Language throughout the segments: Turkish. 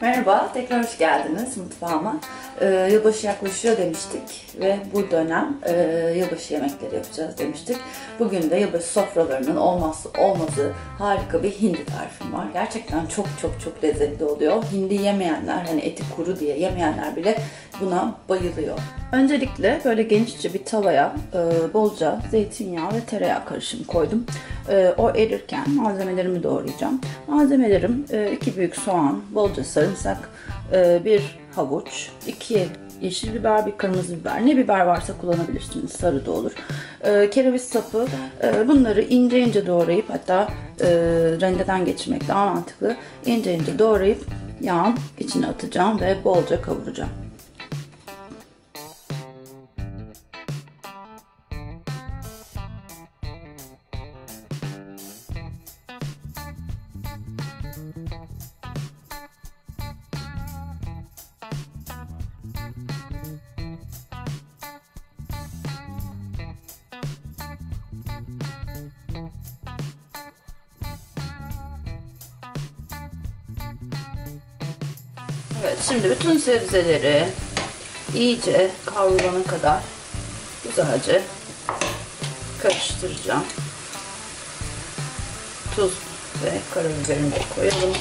Merhaba, tekrar hoş geldiniz mutfağıma. Ee, yılbaşı yaklaşıyor demiştik ve bu dönem e, yılbaşı yemekleri yapacağız demiştik. Bugün de yılbaşı sofralarının olmazsa olmazı harika bir hindi tarifim var. Gerçekten çok çok çok lezzetli oluyor. Hindi yemeyenler, hani eti kuru diye yemeyenler bile buna bayılıyor. Öncelikle böyle genişçe bir tavaya e, bolca zeytinyağı ve tereyağı karışımı koydum. E, o erirken malzemelerimi doğrayacağım. Malzemelerim 2 büyük soğan, bolca sarımsak, e, bir havuç, 2 yeşil biber, bir kırmızı biber. Ne biber varsa kullanabilirsiniz. Sarı da olur. E, kereviz sapı. E, bunları ince ince doğrayıp hatta rendeden geçirmek daha mantıklı. İnce ince doğrayıp yağın içine atacağım ve bolca kavuracağım. Evet şimdi bütün sebzeleri iyice kavrulana kadar güzelce karıştıracağım. Tuz ve karabiberini de koyalım.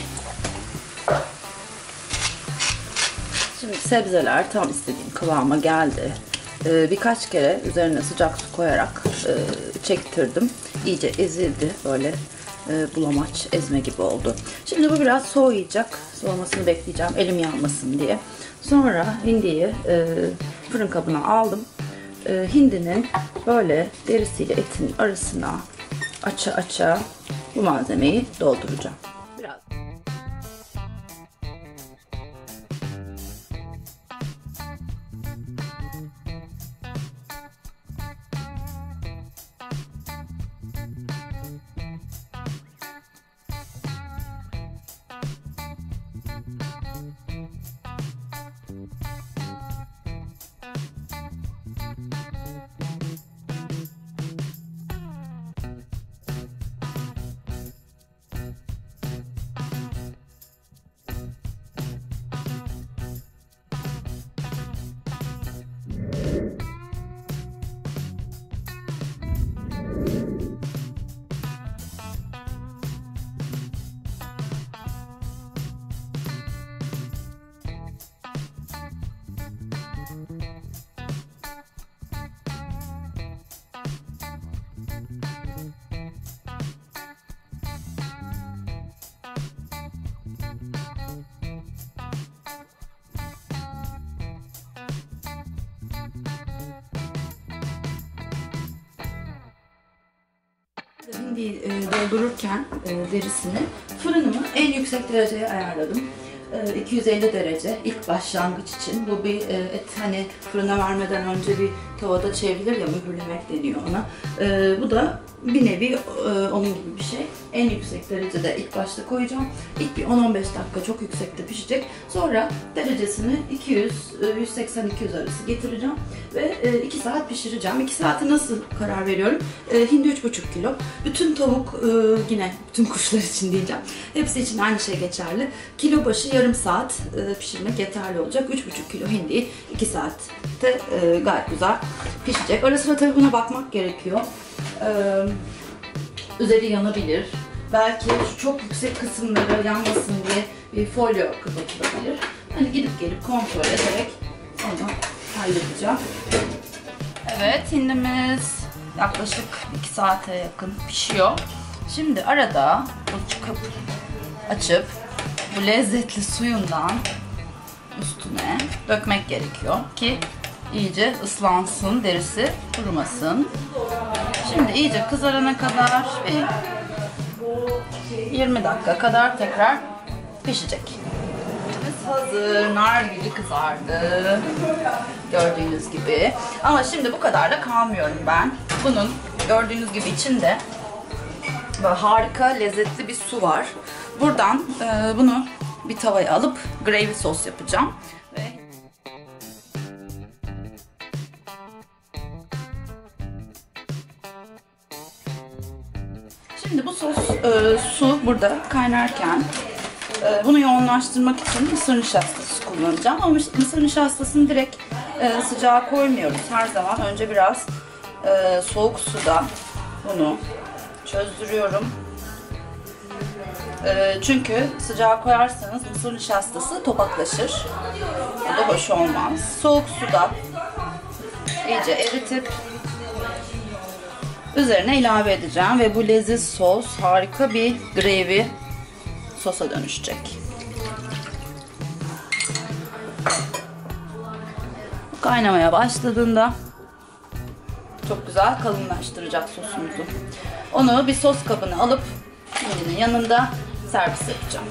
Şimdi sebzeler tam istediğim kıvama geldi. Ee, birkaç kere üzerine sıcak su koyarak e, çektirdim. İyice ezildi böyle e, bulamaç ezme gibi oldu. Şimdi bu biraz soğuyacak. Soğumasını bekleyeceğim elim yanmasın diye. Sonra hindiyi e, fırın kabına aldım. E, hindinin böyle derisiyle etin arasına aça aça bu malzemeyi dolduracağım. Hindiyi e, doldururken e, derisini fırınımı en yüksek dereceye ayarladım. E, 250 derece ilk başlangıç için. Bu bir e, et hani fırına vermeden önce bir tavada çevrilir ya mühürlemek deniyor ona. E, bu da bir nevi e, onun gibi bir şey. En yüksek derecede ilk başta koyacağım. İlk bir 10-15 dakika çok yüksekte pişecek. Sonra derecesini 200 e, 180-200 arası getireceğim ve 2 saat pişireceğim. 2 saati nasıl karar veriyorum? E, hindi 3,5 kilo. Bütün tavuk e, yine bütün kuşlar için diyeceğim. Hepsi için aynı şey geçerli. Kilo başı yarım saat e, pişirmek yeterli olacak. 3,5 kilo hindi 2 saatte e, gayet güzel pişecek. Ara sıra tabii buna bakmak gerekiyor. Ee, üzeri yanabilir. Belki şu çok yüksek kısımları yanmasın diye bir folyo kapatılabilir. Hani gidip gelip kontrol ederek onu halledeceğim. Evet hindimiz yaklaşık 2 saate yakın pişiyor. Şimdi arada bu çıkıp açıp bu lezzetli suyundan üstüne dökmek gerekiyor ki iyice ıslansın, derisi kurumasın. Şimdi iyice kızarana kadar bir 20 dakika kadar tekrar pişecek. Hazır, nar gibi kızardı. Gördüğünüz gibi. Ama şimdi bu kadar da kalmıyorum ben. Bunun gördüğünüz gibi içinde harika lezzetli bir su var. Buradan e, bunu bir tavaya alıp gravy sos yapacağım. Ve Şimdi bu sos, e, su burada kaynarken Ee, bunu yoğunlaştırmak için mısır nişastası kullanacağım. Ama mısır nişastasını direkt e, sıcağa koymuyoruz. Her zaman önce biraz e, soğuk suda bunu çözdürüyorum. E, çünkü sıcağa koyarsanız mısır nişastası topaklaşır. Bu da hoş olmaz. Soğuk suda iyice eritip üzerine ilave edeceğim ve bu leziz sos harika bir gravy sosa dönüşecek. Kaynamaya başladığında çok güzel kalınlaştıracak sosumuzu. Onu bir sos kabına alıp hindinin yanında servis yapacağım.